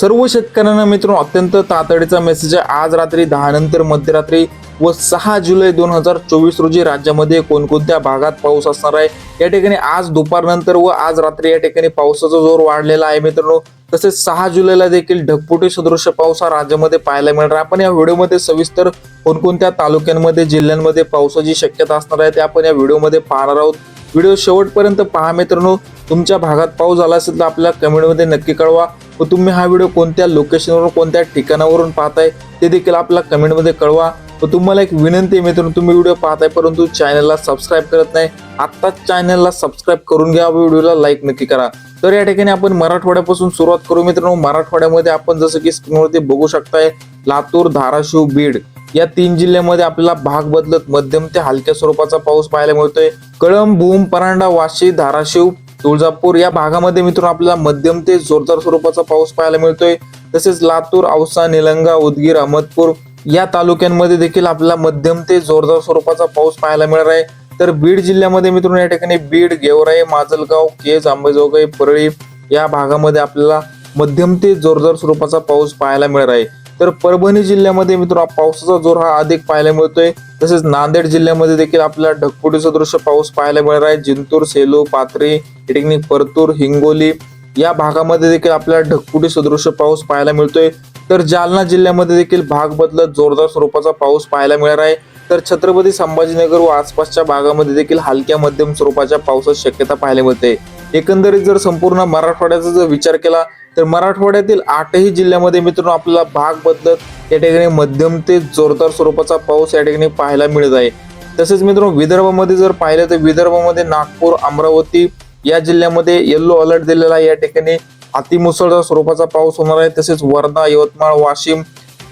सर्व शेतकऱ्यांना मित्रांनो अत्यंत तातडीचा मेसेज आहे. आज रात्री दहा नंतर मध्यरात्री व सहा जुलै दोन हजार चोवीस रोजी राज्यामध्ये कोणकोणत्या भागात पाऊस असणार आहे? या ठिकाणी आज दुपारनंतर व आज रात्री या ठिकाणी पावसाचा जोर वाढलेला आहे मित्रांनो. तसेच सहा जुलैला देखील ढगपुटी सदृश पाऊस हा राज्यामध्ये पाहायला मिळणार आहे. आपण या व्हिडिओमध्ये सविस्तर कोणकोणत्या तालुक्यांमध्ये जिल्ह्यांमध्ये पावसाची शक्यता असणार आहे ते आपण या व्हिडिओमध्ये पाहणार आहोत. व्हिडिओ शेवटपर्यंत पहा मित्रांनो. तुमच्या भागात पाऊस झाला असेल तर आपल्या कमेंटमध्ये नक्की कळवा. व तुम्ही हा व्हिडिओ कोणत्या लोकेशनवरून कोणत्या ठिकाणावरून पाहताय ते देखील आपल्या कमेंटमध्ये कळवा. व तुम्हाला एक विनंती आहे मित्रांनो तुम्ही व्हिडिओ पाहताय परंतु चॅनलला सबस्क्राईब करत नाही आत्ताच चॅनलला सबस्क्राईब करून घ्या व्हिडिओला लाईक नक्की करा. तर या ठिकाणी आपण मराठवाड्यापासून सुरुवात करू मित्रांनो. मराठवाड्यामध्ये आपण जसं की स्क्रीनवरती बघू शकताय लातूर धाराशिव बीड. या तीन जिल्ह्यामध्ये आपल्याला भाग बदलत मध्यम ते हलक्या स्वरूपाचा पाऊस पाहायला मिळतोय. कळंब भूम परांडा वाशी धाराशिव तुळजापूर या भागामध्ये मित्रांनो आपल्याला मध्यम ते जोरदार स्वरूपाचा पाऊस पाहायला मिळतोय. तसेच लातूर औसा निलंगा उदगीर अहमदपूर या तालुक्यांमध्ये देखील आपल्याला मध्यम ते जोरदार स्वरूपाचा पाऊस पाहायला मिळणार आहे. तर बीड जिल्ह्यामध्ये मित्रांनो या ठिकाणी बीड गेवराई माजलगाव केज अंबेजोगाई परळी या भागामध्ये आपल्याला मध्यम ते जोरदार स्वरूपाचा पाऊस पाहायला मिळणार आहे. तर परभणी जिल्ह्यामध्ये मित्रांनो पावसाचा जोर हा अधिक पाहायला मिळतोय. तसेच नांदेड जिल्ह्यामध्ये देखील आपल्याला ढगफुटी सदृश पाऊस पाहायला मिळणार आहे. जिंतूर सेलू पाथरी या ठिकाणी परतूर हिंगोली या भागामध्ये देखील आपल्याला ढगफुटी सदृश पाऊस पाहायला मिळतोय. तर जालना जिल्ह्यामध्ये देखील भाग बदलत जोरदार स्वरूपाचा पाऊस पाहायला मिळणार आहे. तर छत्रपती संभाजीनगर व आसपासच्या भागामध्ये देखील हलक्या मध्यम स्वरूपाच्या पावसाची शक्यता पाहायला मिळते. एकंदरीत जर संपूर्ण मराठवाड्याचा जर विचार केला तर मराठवाड्यातील आठही जिल्ह्यामध्ये मित्रांनो आपल्याला भाग बदलत या ठिकाणी मध्यम ते जोरदार स्वरूपाचा पाऊस या ठिकाणी पाहायला मिळत आहे. तसेच मित्रांनो विदर्भामध्ये जर पाहिलं तर विदर्भामध्ये नागपूर अमरावती या जिल्ह्यामध्ये येल्लो अलर्ट दिलेला आहे. या ठिकाणी अतिमुसळधार स्वरूपाचा पाऊस होणार आहे. तसेच वर्धा यवतमाळ वाशिम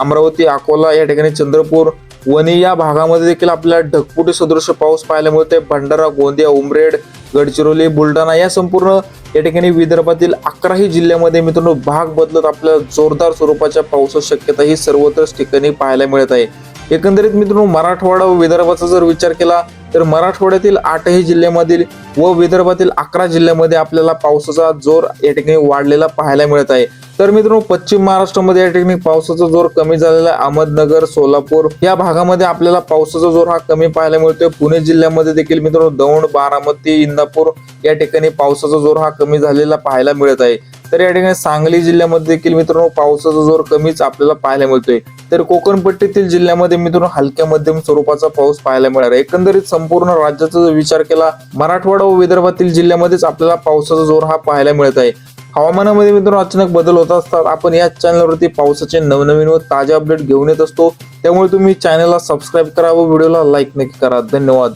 अमरावती अकोला या ठिकाणी चंद्रपूर वणी या भागामध्ये देखील आपल्याला ढगफुटी सदृश पाऊस पाहायला मिळतोय. भंडारा गोंदिया उमरेड गडचिरोली बुलढाणा या संपूर्ण या ठिकाणी विदर्भातील अकराही जिल्ह्यामध्ये मित्रांनो भाग बदलत आपल्याला जोरदार स्वरूपाच्या पावसाची शक्यता ही सर्वत्रच ठिकाणी पाहायला मिळत आहे. एकंदरीत मित्रांनो मराठवाडा व विदर्भाचा जर विचार केला तर मराठवाड्यातील आठही जिल्ह्यामधील व विदर्भातील अकरा जिल्ह्यामध्ये आपल्याला पावसाचा जोर या ठिकाणी वाढलेला पाहायला मिळत आहे. तर मित्रांनो पश्चिम महाराष्ट्रामध्ये या ठिकाणी पावसाचा जोर कमी झालेला आहे. अहमदनगर सोलापूर या भागामध्ये आपल्याला पावसाचा जोर हा कमी पाहायला मिळतोय. पुणे जिल्ह्यामध्ये देखील मित्रांनो दौंड बारामती इंदापूर या ठिकाणी पावसाचा जोर हा कमी झालेला पाहायला मिळत आहे. तर या ठिकाणी सांगली जिल्ह्यामध्ये देखील मित्रांनो पावसाचा जोर कमीच आपल्याला पाहायला मिळतोय. तर कोकणपट्टीतील जिल्ह्यामध्ये मित्रांनो हलक्या मध्यम स्वरूपाचा पाऊस पाहायला मिळणार आहे. एकंदरीत संपूर्ण राज्याचा जर विचार केला मराठवाडा व विदर्भातील जिल्ह्यामध्येच आपल्याला पावसाचा जोर हा पाहायला मिळत आहे. हवामानामध्ये मित्रांनो अचानक बदल होत असतात. आपण या चॅनलवरती पावसाचे नवनवीन व ताजे अपडेट घेऊन येत असतो. त्यामुळे तुम्ही चॅनलला सबस्क्राईब करा व व्हिडिओला लाईक नक्की करा. धन्यवाद.